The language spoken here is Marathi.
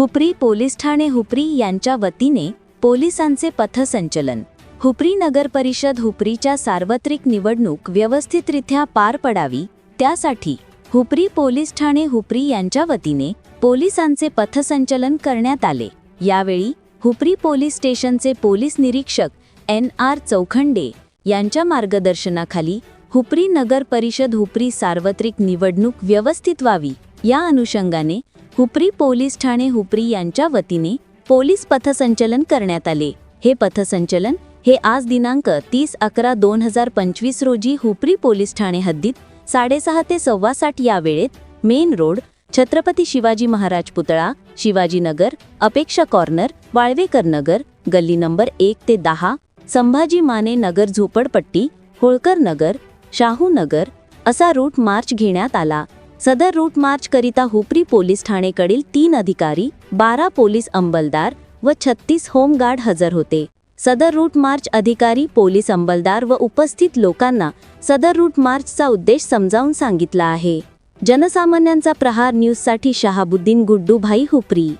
हुपरी पोलीस ठाणे हुपरी यांच्या वतीने पोलिसांचे पथसंचलन. हुपरी नगर परिषद हुपरीच्या सार्वत्रिक निवडणूक व्यवस्थितरित्या पार पडावी त्यासाठी हुपरी पोलीस ठाणे हुपरी यांच्या वतीने पोलिसांचे पथसंचलन करण्यात आले. यावेळी हुपरी पोलीस स्टेशनचे पोलीस निरीक्षक एन आर चौखंडे यांच्या मार्गदर्शनाखाली हुपरी नगर परिषद हुपरी सार्वत्रिक निवडणूक व्यवस्थित व्हावी या अनुषंगाने हुपरी पोलीस ठाणे हुपरी यांच्या वतीने पोलीस पथसंचलन करण्यात आले. हे पथसंचलन हे आज दिनांक तीस अकरा दोन हजार पंचवीस रोजी हुपरी पोलीस ठाणे हद्दीत साडेसहा ते सव्वा साठ या वेळेत मेन रोड छत्रपती शिवाजी महाराज पुतळा शिवाजीनगर अपेक्षा कॉर्नर वाळवेकर नगर गल्ली नंबर एक ते दहा संभाजी माने नगर झोपडपट्टी होळकर नगर शाहू नगर असा रूट मार्च घेण्यात आला. सदर रूट मार्च करिता हुपरी पोलीस ठाणेकडील तीन अधिकारी बारा पोलीस अंमलदार व छत्तीस होमगार्ड हजर होते. सदर रूट मार्च अधिकारी पोलीस अंमलदार व उपस्थित लोकांना सदर रूट मार्चचा उद्देश समजावून सांगितला आहे. जनसामान्यांचा प्रहार न्यूजसाठी शहाबुद्दीन गुड्डूभाई हुपरी.